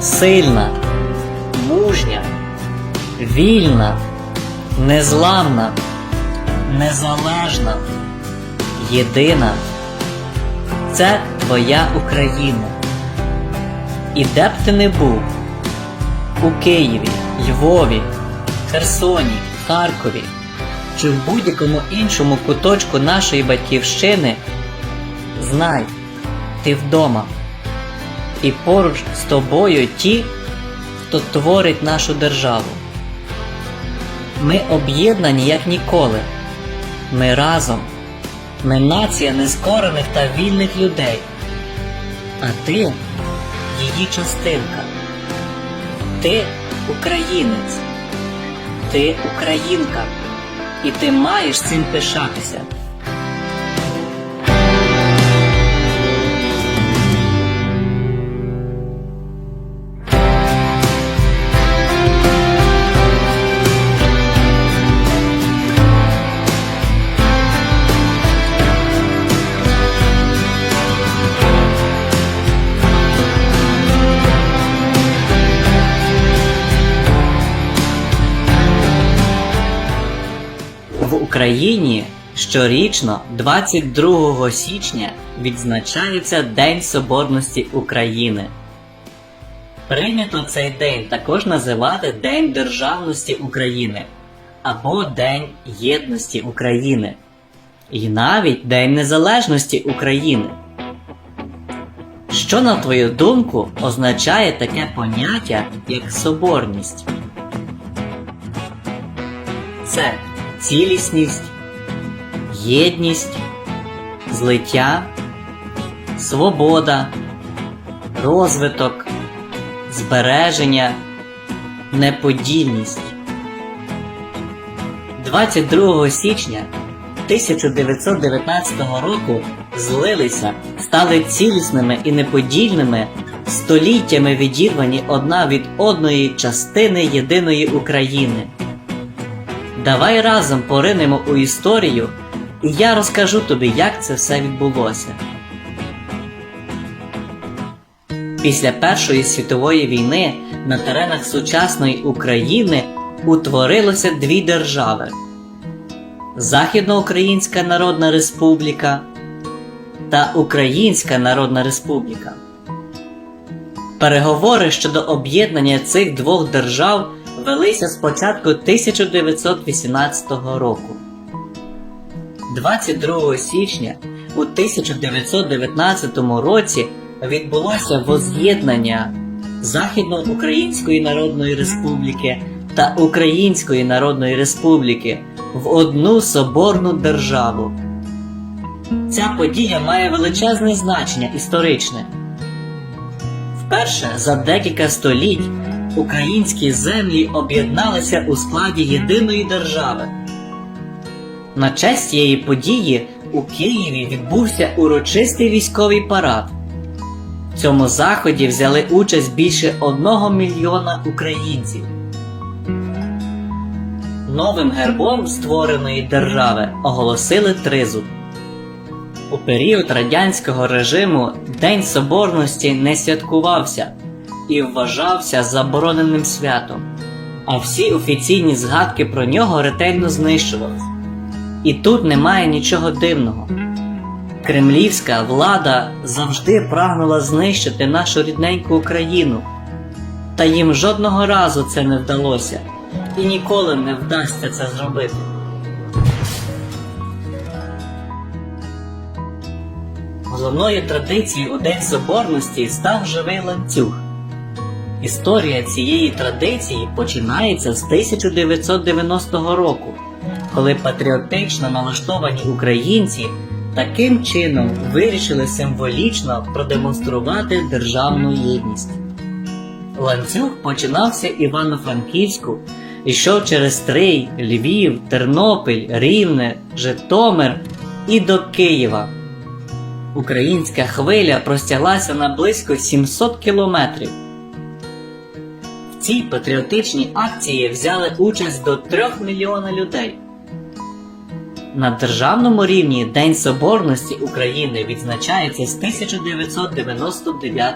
сильна, мужня, вільна, незламна, незалежна, єдина. Це твоя Україна. І де б ти не був у Києві, Львові, Херсоні, Харкові чи в будь-якому іншому куточку нашої батьківщини, знай, ти вдома. І поруч з тобою ті, хто творить нашу державу. Ми об'єднані як ніколи. Ми разом. Ми нація нескорених та вільних людей. А ти її частинка. Ти українець. Ти українка. І ти маєш цим пишатися. Україні щорічно 22 січня відзначається День Соборності України. Прийнято цей день також називати День Державності України або День Єдності України і навіть День Незалежності України. Що, на твою думку, означає таке поняття, як соборність? Це цілісність, єдність, злиття, свобода, розвиток, збереження, неподільність. 22 січня 1919 року злилися, стали цілісними і неподільними, століттями відірвані одна від одної частини єдиної України. Давай разом поринемо у історію, і я розкажу тобі, як це все відбулося. Після Першої світової війни на теренах сучасної України утворилося дві держави: Західноукраїнська Народна Республіка та Українська Народна Республіка. Переговори щодо об'єднання цих двох держав велися з початку 1918 року. 22 січня у 1919 році відбулося воз'єднання Західноукраїнської Народної Республіки та Української Народної Республіки в одну соборну державу. Ця подія має величезне значення історичне. Вперше за декілька століть українські землі об'єдналися у складі єдиної держави. На честь цієї події у Києві відбувся урочистий військовий парад. В цьому заході взяли участь більше одного мільйона українців. Новим гербом створеної держави оголосили тризуб. У період радянського режиму День Соборності не святкувався і вважався забороненим святом, а всі офіційні згадки про нього ретельно знищувались. І тут немає нічого дивного. Кремлівська влада завжди прагнула знищити нашу рідненьку Україну, та їм жодного разу це не вдалося і ніколи не вдасться це зробити. Головною традицією у День Соборності став живий ланцюг. Історія цієї традиції починається з 1990 року, коли патріотично налаштовані українці таким чином вирішили символічно продемонструвати державну єдність. Ланцюг починався Івано-Франківську, йшов через Стрий, Львів, Тернопіль, Рівне, Житомир і до Києва. Українська хвиля простяглася на близько 700 кілометрів. Цій патріотичній акції взяли участь до 3 мільйона людей. На державному рівні День Соборності України відзначається з 1999